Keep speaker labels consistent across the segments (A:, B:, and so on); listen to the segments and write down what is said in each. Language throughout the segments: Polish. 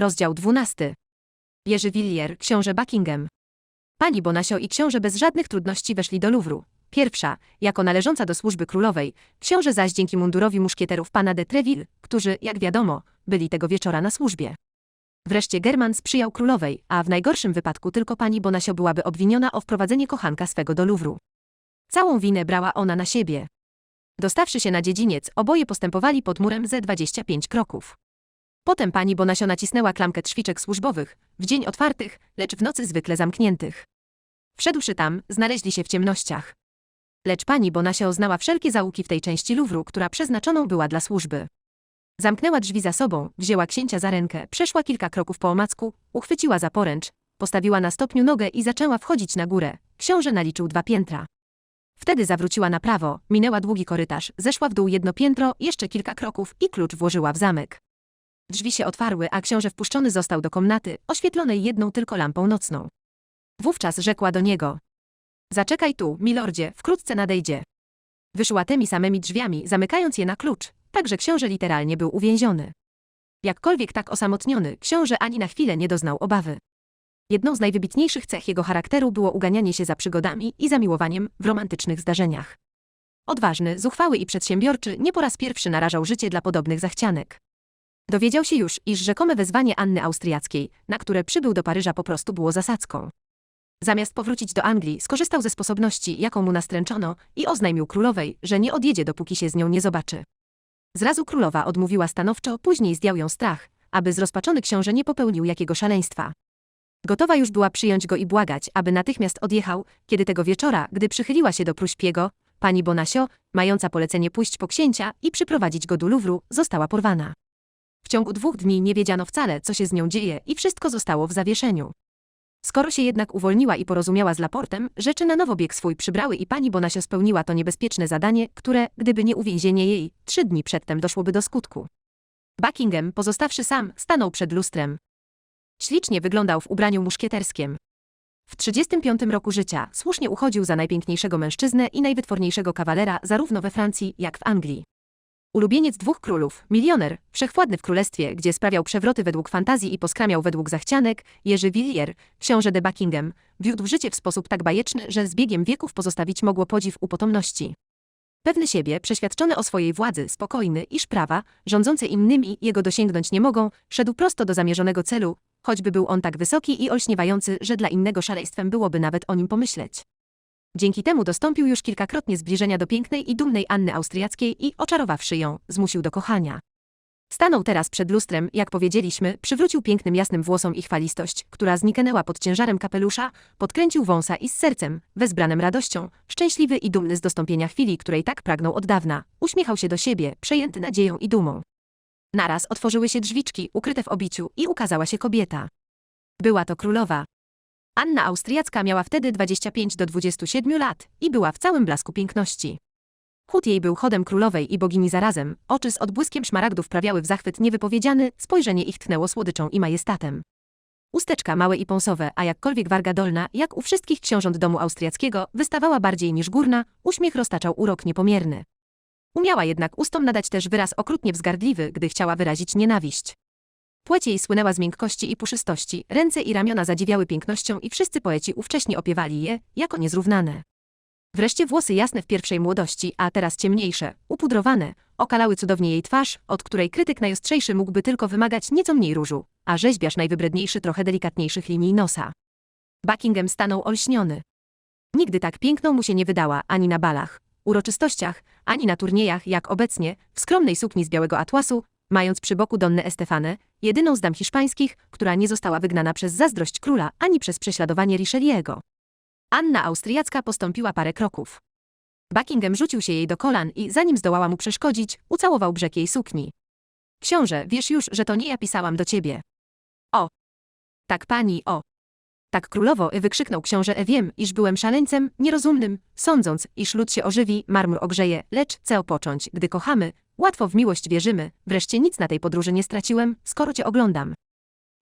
A: Rozdział 12. Jerzy Villiers, książę Buckingham. Pani Bonasio i książę bez żadnych trudności weszli do Luwru. Pierwsza, jako należąca do służby królowej, książę zaś dzięki mundurowi muszkieterów pana de Treville, którzy, jak wiadomo, byli tego wieczora na służbie. Wreszcie German sprzyjał królowej, a w najgorszym wypadku tylko pani Bonasio byłaby obwiniona o wprowadzenie kochanka swego do Luwru. Całą winę brała ona na siebie. Dostawszy się na dziedziniec, oboje postępowali pod murem ze 25 kroków. Potem pani Bonasio nacisnęła klamkę trzwiczek służbowych, w dzień otwartych, lecz w nocy zwykle zamkniętych. Wszedłszy tam, znaleźli się w ciemnościach. Lecz pani Bonasio znała wszelkie zaułki w tej części Luwru, która przeznaczoną była dla służby. Zamknęła drzwi za sobą, wzięła księcia za rękę, przeszła kilka kroków po omacku, uchwyciła za poręcz, postawiła na stopniu nogę i zaczęła wchodzić na górę. Książę naliczył dwa piętra. Wtedy zawróciła na prawo, minęła długi korytarz, zeszła w dół jedno piętro, jeszcze kilka kroków i klucz włożyła w zamek. Drzwi się otwarły, a książę wpuszczony został do komnaty, oświetlonej jedną tylko lampą nocną. Wówczas rzekła do niego. Zaczekaj tu, milordzie, wkrótce nadejdzie. Wyszła tymi samymi drzwiami, zamykając je na klucz, tak że książę literalnie był uwięziony. Jakkolwiek tak osamotniony, książę ani na chwilę nie doznał obawy. Jedną z najwybitniejszych cech jego charakteru było uganianie się za przygodami i zamiłowaniem w romantycznych zdarzeniach. Odważny, zuchwały i przedsiębiorczy, nie po raz pierwszy narażał życie dla podobnych zachcianek. Dowiedział się już, iż rzekome wezwanie Anny Austriackiej, na które przybył do Paryża po prostu było zasadzką. Zamiast powrócić do Anglii, skorzystał ze sposobności, jaką mu nastręczono i oznajmił królowej, że nie odjedzie, dopóki się z nią nie zobaczy. Zrazu królowa odmówiła stanowczo, później zdjął ją strach, aby zrozpaczony książę nie popełnił jakiego szaleństwa. Gotowa już była przyjąć go i błagać, aby natychmiast odjechał, kiedy tego wieczora, gdy przychyliła się do próśb jego, pani Bonasio, mająca polecenie pójść po księcia i przyprowadzić go do Luwru, została porwana. W ciągu dwóch dni nie wiedziano wcale, co się z nią dzieje i wszystko zostało w zawieszeniu. Skoro się jednak uwolniła i porozumiała z Laportem, rzeczy na nowo bieg swój przybrały i pani Bonasio spełniła to niebezpieczne zadanie, które, gdyby nie uwięzienie jej, trzy dni przedtem doszłoby do skutku. Buckingham, pozostawszy sam, stanął przed lustrem. Ślicznie wyglądał w ubraniu muszkieterskim. W 35 roku życia słusznie uchodził za najpiękniejszego mężczyznę i najwytworniejszego kawalera zarówno we Francji, jak w Anglii. Ulubieniec dwóch królów, milioner, wszechwładny w królestwie, gdzie sprawiał przewroty według fantazji i poskramiał według zachcianek, Jerzy Villiers, książę de Buckingham, wiódł życie w sposób tak bajeczny, że z biegiem wieków pozostawić mogło podziw u potomności. Pewny siebie, przeświadczony o swojej władzy, spokojny, iż prawa, rządzące innymi, jego dosięgnąć nie mogą, szedł prosto do zamierzonego celu, choćby był on tak wysoki i olśniewający, że dla innego szaleństwem byłoby nawet o nim pomyśleć. Dzięki temu dostąpił już kilkakrotnie zbliżenia do pięknej i dumnej Anny Austriackiej i, oczarowawszy ją, zmusił do kochania. Stanął teraz przed lustrem, jak powiedzieliśmy, przywrócił pięknym jasnym włosom ich falistość, która zniknęła pod ciężarem kapelusza, podkręcił wąsa i z sercem, wezbranym radością, szczęśliwy i dumny z dostąpienia chwili, której tak pragnął od dawna, uśmiechał się do siebie, przejęty nadzieją i dumą. Naraz otworzyły się drzwiczki, ukryte w obiciu, i ukazała się kobieta. Była to królowa. Anna Austriacka miała wtedy 25 do 27 lat i była w całym blasku piękności. Chód jej był chodem królowej i bogini zarazem, oczy z odbłyskiem szmaragdów prawiały w zachwyt niewypowiedziany, spojrzenie ich tchnęło słodyczą i majestatem. Usteczka małe i pąsowe, a jakkolwiek warga dolna, jak u wszystkich książąt domu austriackiego, wystawała bardziej niż górna, uśmiech roztaczał urok niepomierny. Umiała jednak ustom nadać też wyraz okrutnie wzgardliwy, gdy chciała wyrazić nienawiść. Płeć jej słynęła z miękkości i puszystości, ręce i ramiona zadziwiały pięknością i wszyscy poeci ówcześnie opiewali je, jako niezrównane. Wreszcie włosy jasne w pierwszej młodości, a teraz ciemniejsze, upudrowane, okalały cudownie jej twarz, od której krytyk najostrzejszy mógłby tylko wymagać nieco mniej różu, a rzeźbiarz najwybredniejszy trochę delikatniejszych linii nosa. Buckingham stanął olśniony. Nigdy tak piękną mu się nie wydała, ani na balach, uroczystościach, ani na turniejach, jak obecnie, w skromnej sukni z białego atłasu, mając przy boku Donnę Estefanę, jedyną z dam hiszpańskich, która nie została wygnana przez zazdrość króla ani przez prześladowanie Richelieu'ego. Anna Austriacka postąpiła parę kroków. Buckingham rzucił się jej do kolan i, zanim zdołała mu przeszkodzić, ucałował brzeg jej sukni. Książę, wiesz już, że to nie ja pisałam do ciebie. O! Tak pani, o! Tak królowo, wykrzyknął książę, e wiem, iż byłem szaleńcem, nierozumnym, sądząc, iż lud się ożywi, marmur ogrzeje, lecz co opocząć, gdy kochamy, łatwo w miłość wierzymy, wreszcie nic na tej podróży nie straciłem, skoro cię oglądam.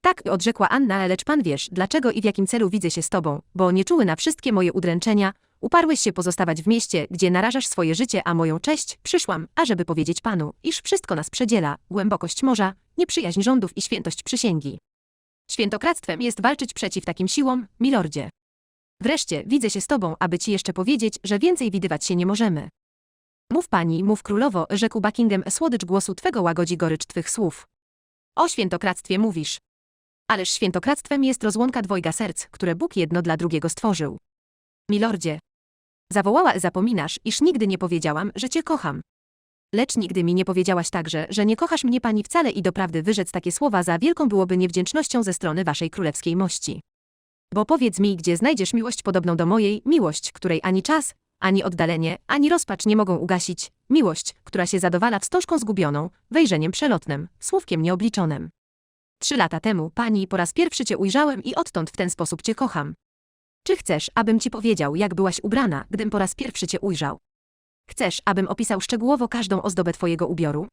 A: Tak, odrzekła Anna, lecz pan wiesz, dlaczego i w jakim celu widzę się z tobą, bo nie czuły na wszystkie moje udręczenia, Uparłeś się pozostawać w mieście, gdzie narażasz swoje życie, a moją cześć przyszłam, ażeby powiedzieć panu, iż wszystko nas przedziela, głębokość morza, nieprzyjaźń rządów i świętość przysięgi. Świętokradztwem jest walczyć przeciw takim siłom, milordzie. Wreszcie widzę się z tobą, aby ci jeszcze powiedzieć, że więcej widywać się nie możemy. Mów pani, mów królowo, rzekł Buckingham, słodycz głosu twego łagodzi gorycz twych słów. O świętokradztwie mówisz. Ależ świętokradztwem jest rozłąka dwojga serc, które Bóg jedno dla drugiego stworzył. Milordzie. Zawołała, zapominasz, iż nigdy nie powiedziałam, że cię kocham. Lecz nigdy mi nie powiedziałaś także, że nie kochasz mnie pani wcale i doprawdy wyrzec takie słowa za wielką byłoby niewdzięcznością ze strony waszej królewskiej mości. Bo powiedz mi, gdzie znajdziesz miłość podobną do mojej, miłość, której ani czas, ani oddalenie, ani rozpacz nie mogą ugasić, miłość, która się zadowala wstążką zgubioną, wejrzeniem przelotnym, słówkiem nieobliczonym. Trzy lata temu, pani, po raz pierwszy cię ujrzałem i odtąd w ten sposób cię kocham. Czy chcesz, abym ci powiedział, jak byłaś ubrana, gdym po raz pierwszy cię ujrzał? Chcesz, abym opisał szczegółowo każdą ozdobę twojego ubioru?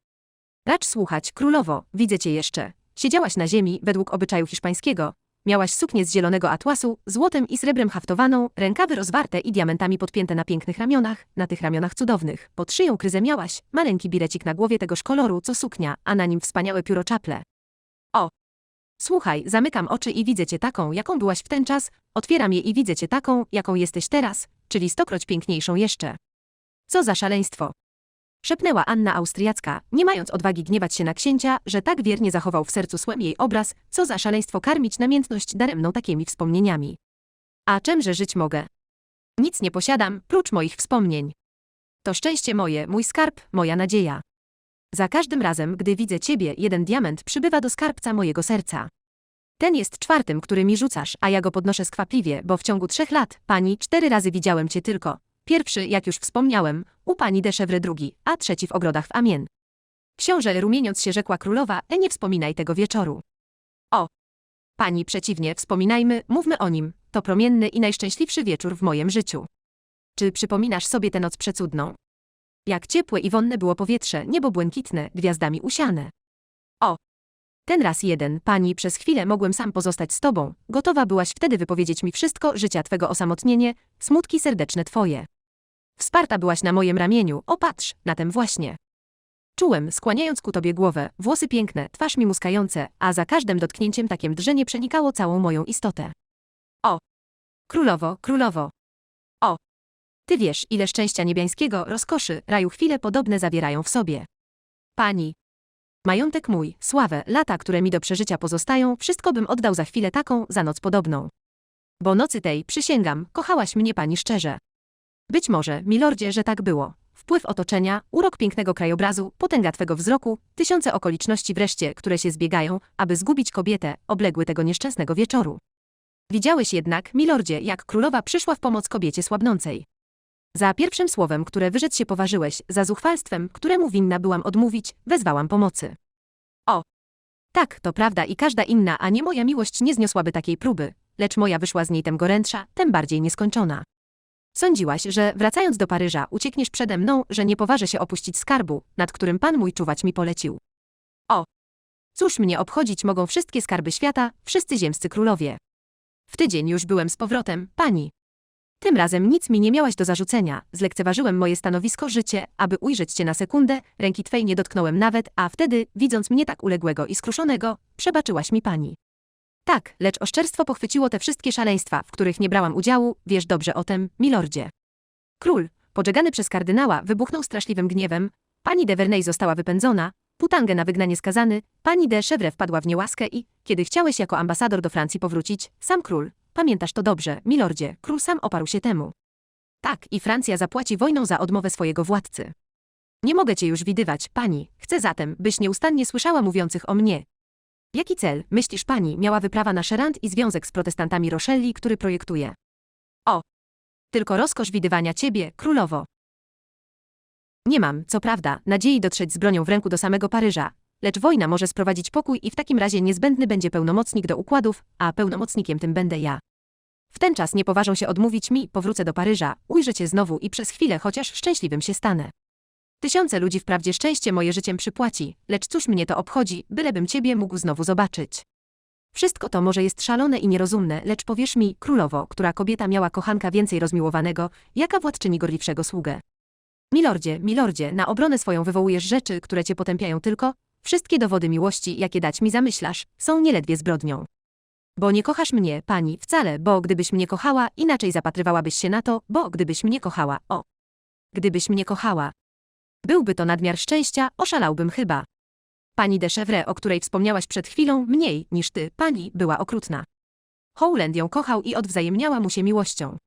A: Racz słuchać, królowo, widzę cię jeszcze. Siedziałaś na ziemi, według obyczaju hiszpańskiego. Miałaś suknię z zielonego atłasu, złotem i srebrem haftowaną, rękawy rozwarte i diamentami podpięte na pięknych ramionach, na tych ramionach cudownych. Pod szyją kryzę miałaś, maleńki birecik na głowie tegoż koloru, co suknia, a na nim wspaniałe pióro czaple. O! Słuchaj, zamykam oczy i widzę cię taką, jaką byłaś w ten czas, otwieram je i widzę cię taką, jaką jesteś teraz, czyli stokroć piękniejszą jeszcze. Co za szaleństwo! Szepnęła Anna Austriacka, nie mając odwagi gniewać się na księcia, że tak wiernie zachował w sercu słem jej obraz, co za szaleństwo karmić namiętność daremną takimi wspomnieniami. A czemże żyć mogę? Nic nie posiadam, prócz moich wspomnień. To szczęście moje, mój skarb, moja nadzieja. Za każdym razem, gdy widzę ciebie, jeden diament przybywa do skarbca mojego serca. Ten jest czwartym, który mi rzucasz, a ja go podnoszę skwapliwie, bo w ciągu trzech lat, pani, cztery razy widziałem cię tylko. Pierwszy, jak już wspomniałem, u pani de Chevre drugi, a trzeci w ogrodach w Amien. Książę rumieniąc się rzekła królowa, e nie wspominaj tego wieczoru. O! Pani przeciwnie, wspominajmy, mówmy o nim, to promienny i najszczęśliwszy wieczór w moim życiu. Czy przypominasz sobie tę noc przecudną? Jak ciepłe i wonne było powietrze, niebo błękitne, gwiazdami usiane. O! Ten raz jeden, pani, przez chwilę mogłem sam pozostać z tobą, gotowa byłaś wtedy wypowiedzieć mi wszystko, życia twego osamotnienie, smutki serdeczne twoje. Wsparta byłaś na mojem ramieniu, o patrz, na tem właśnie. Czułem, skłaniając ku tobie głowę, włosy piękne, twarz mi muskające, a za każdym dotknięciem takiem drżenie przenikało całą moją istotę. O! Królowo, królowo! O! Ty wiesz, ile szczęścia niebiańskiego, rozkoszy, raju chwile podobne zawierają w sobie. Pani! Majątek mój, sławę, lata, które mi do przeżycia pozostają, wszystko bym oddał za chwilę taką, za noc podobną. Bo nocy tej, przysięgam, kochałaś mnie pani szczerze. Być może, milordzie, że tak było. Wpływ otoczenia, urok pięknego krajobrazu, potęga twego wzroku, tysiące okoliczności wreszcie, które się zbiegają, aby zgubić kobietę, obległy tego nieszczęsnego wieczoru. Widziałeś jednak, milordzie, jak królowa przyszła w pomoc kobiecie słabnącej. Za pierwszym słowem, które wyrzec się poważyłeś, za zuchwalstwem, któremu winna byłam odmówić, wezwałam pomocy. O! Tak, to prawda i każda inna, a nie moja miłość nie zniosłaby takiej próby, lecz moja wyszła z niej tem gorętsza, tem bardziej nieskończona. Sądziłaś, że wracając do Paryża uciekniesz przede mną, że nie poważę się opuścić skarbu, nad którym pan mój czuwać mi polecił. O! Cóż mnie obchodzić mogą wszystkie skarby świata, wszyscy ziemscy królowie. W tydzień już byłem z powrotem, pani. Tym razem nic mi nie miałaś do zarzucenia, zlekceważyłem moje stanowisko życie, aby ujrzeć cię na sekundę, ręki twej nie dotknąłem nawet, a wtedy, widząc mnie tak uległego i skruszonego, przebaczyłaś mi pani. Tak, lecz oszczerstwo pochwyciło te wszystkie szaleństwa, w których nie brałam udziału, wiesz dobrze o tym, milordzie. Król, pożegany przez kardynała, wybuchnął straszliwym gniewem, pani de Verney została wypędzona, Putangę na wygnanie skazany, pani de Chevre wpadła w niełaskę i, kiedy chciałeś jako ambasador do Francji powrócić, sam król, pamiętasz to dobrze, milordzie, król sam oparł się temu. Tak, i Francja zapłaci wojną za odmowę swojego władcy. Nie mogę cię już widywać, pani, chcę zatem, byś nieustannie słyszała mówiących o mnie, Jaki cel, myślisz pani, miała wyprawa na Szerant i związek z protestantami Rochelli, który projektuje? O! Tylko rozkosz widywania ciebie, królowo. Nie mam, co prawda, nadziei dotrzeć z bronią w ręku do samego Paryża, lecz wojna może sprowadzić pokój i w takim razie niezbędny będzie pełnomocnik do układów, a pełnomocnikiem tym będę ja. W ten czas nie poważą się odmówić mi, powrócę do Paryża, ujrzę cię znowu i przez chwilę chociaż szczęśliwym się stanę. Tysiące ludzi wprawdzie szczęście moje życiem przypłaci, lecz cóż mnie to obchodzi, bylebym ciebie mógł znowu zobaczyć. Wszystko to może jest szalone i nierozumne, lecz powiesz mi, królowo, która kobieta miała kochanka więcej rozmiłowanego, jaka władczyni gorliwszego sługę. Milordzie, milordzie, na obronę swoją wywołujesz rzeczy, które cię potępiają tylko, wszystkie dowody miłości, jakie dać mi zamyślasz, są nieledwie zbrodnią. Bo nie kochasz mnie, pani, wcale, bo gdybyś mnie kochała, inaczej zapatrywałabyś się na to, bo gdybyś mnie kochała, o. Gdybyś mnie kochała. Byłby to nadmiar szczęścia, oszalałbym chyba. Pani de Chevre, o której wspomniałaś przed chwilą, mniej niż ty, pani, była okrutna. Howland ją kochał i odwzajemniała mu się miłością.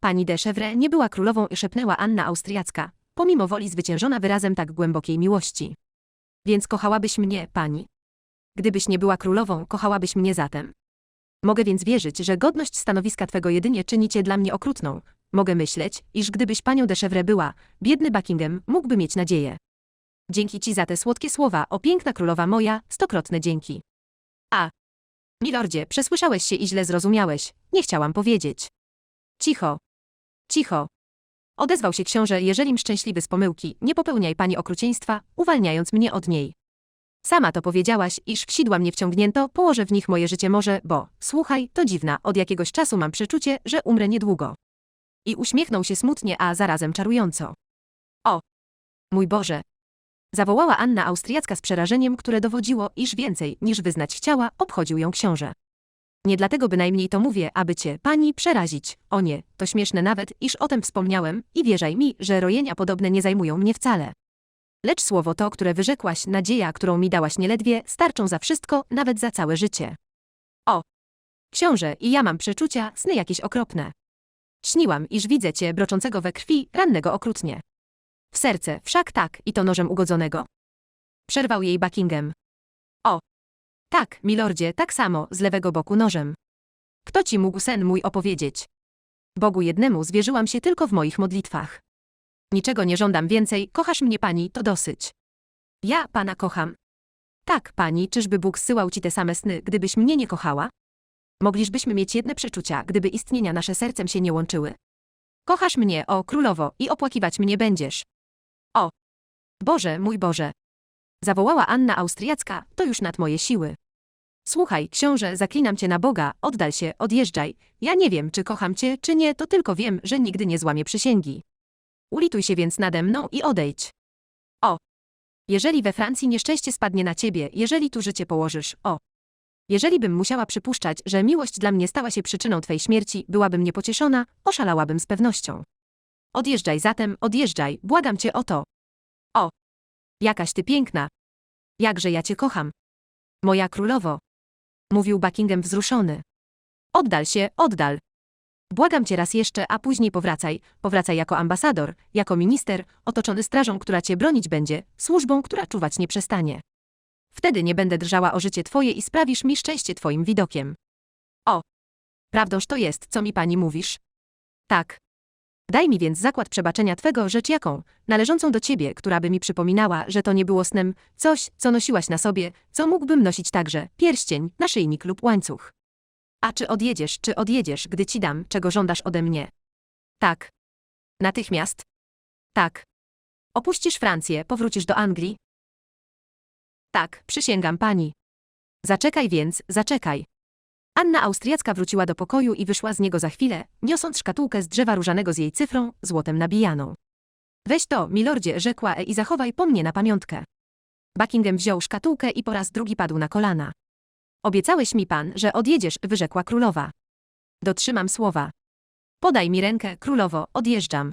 A: Pani de Chevre nie była królową i szepnęła Anna Austriacka, pomimo woli zwyciężona wyrazem tak głębokiej miłości. Więc kochałabyś mnie, pani. Gdybyś nie była królową, kochałabyś mnie zatem. Mogę więc wierzyć, że godność stanowiska twego jedynie czyni cię dla mnie okrutną. Mogę myśleć, iż gdybyś panią de Chevre była, biedny Buckingham mógłby mieć nadzieję. Dzięki ci za te słodkie słowa, o piękna królowa moja, stokrotne dzięki. A. Milordzie, przesłyszałeś się i źle zrozumiałeś, nie chciałam powiedzieć. Cicho. Cicho. Odezwał się książę, jeżelim szczęśliwy z pomyłki, nie popełniaj pani okrucieństwa, uwalniając mnie od niej. Sama to powiedziałaś, iż w sidła mnie wciągnięto, położę w nich moje życie może, bo, słuchaj, to dziwna, od jakiegoś czasu mam przeczucie, że umrę niedługo. I uśmiechnął się smutnie, a zarazem czarująco. O! Mój Boże! Zawołała Anna Austriacka z przerażeniem, które dowodziło, iż więcej, niż wyznać chciała, obchodził ją książę. Nie dlatego bynajmniej to mówię, aby cię, pani, przerazić. O nie, to śmieszne nawet, iż o tym wspomniałem i wierzaj mi, że rojenia podobne nie zajmują mnie wcale. Lecz słowo to, które wyrzekłaś, nadzieja, którą mi dałaś nieledwie, starczą za wszystko, nawet za całe życie. O! Książę, i ja mam przeczucia, sny jakieś okropne. Śniłam, iż widzę cię, broczącego we krwi, rannego okrutnie. W serce, wszak tak, i to nożem ugodzonego. Przerwał jej Buckingham. O! Tak, milordzie, tak samo, z lewego boku nożem. Kto ci mógł sen mój opowiedzieć? Bogu jednemu zwierzyłam się tylko w moich modlitwach. Niczego nie żądam więcej, kochasz mnie pani, to dosyć. Ja pana kocham. Tak, pani, czyżby Bóg zsyłał ci te same sny, gdybyś mnie nie kochała? Mogliżbyśmy mieć jedne przeczucia, gdyby istnienia nasze sercem się nie łączyły. Kochasz mnie, o królowo, i opłakiwać mnie będziesz. O! Boże, mój Boże! Zawołała Anna Austriacka, to już nad moje siły. Słuchaj, książę, zaklinam cię na Boga, oddal się, odjeżdżaj. Ja nie wiem, czy kocham cię, czy nie, to tylko wiem, że nigdy nie złamię przysięgi. Ulituj się więc nade mną i odejdź. O! Jeżeli we Francji nieszczęście spadnie na ciebie, jeżeli tu życie położysz, o! Jeżeli bym musiała przypuszczać, że miłość dla mnie stała się przyczyną twej śmierci, byłabym niepocieszona, oszalałabym z pewnością. Odjeżdżaj zatem, odjeżdżaj, błagam cię o to. O! Jakaś ty piękna. Jakże ja cię kocham. Moja królowo. Mówił Buckingham wzruszony. Oddal się, oddal. Błagam cię raz jeszcze, a później powracaj. Powracaj jako ambasador, jako minister, otoczony strażą, która cię bronić będzie, służbą, która czuwać nie przestanie. Wtedy nie będę drżała o życie twoje i sprawisz mi szczęście twoim widokiem. O! Prawdoż to jest, co mi pani mówisz? Tak. Daj mi więc zakład przebaczenia twego, rzecz jaką, należącą do ciebie, która by mi przypominała, że to nie było snem, coś, co nosiłaś na sobie, co mógłbym nosić także, pierścień, naszyjnik lub łańcuch. A czy odjedziesz, czy odjedziesz, gdy ci dam, czego żądasz ode mnie? Tak. Natychmiast? Tak. Opuścisz Francję, powrócisz do Anglii? Tak, przysięgam pani. Zaczekaj więc, zaczekaj. Anna Austriacka wróciła do pokoju i wyszła z niego za chwilę, niosąc szkatułkę z drzewa różanego z jej cyfrą, złotem nabijaną. Weź to, milordzie, rzekła E i zachowaj po mnie na pamiątkę. Buckingham wziął szkatułkę i po raz drugi padł na kolana. Obiecałeś mi pan, że odjedziesz, wyrzekła królowa. Dotrzymam słowa. Podaj mi rękę, królowo, odjeżdżam.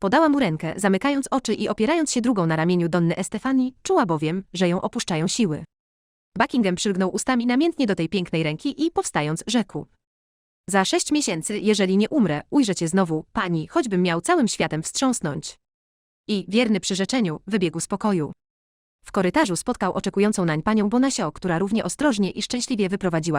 A: Podała mu rękę, zamykając oczy i opierając się drugą na ramieniu Donny Estefanii, czuła bowiem, że ją opuszczają siły. Buckingham przylgnął ustami namiętnie do tej pięknej ręki i powstając rzekł. Za sześć miesięcy, jeżeli nie umrę, ujrzę cię znowu, pani, choćbym miał całym światem wstrząsnąć. I, wierny przyrzeczeniu, wybiegł z pokoju. W korytarzu spotkał oczekującą nań panią Bonacieux, która równie ostrożnie i szczęśliwie wyprowadziła go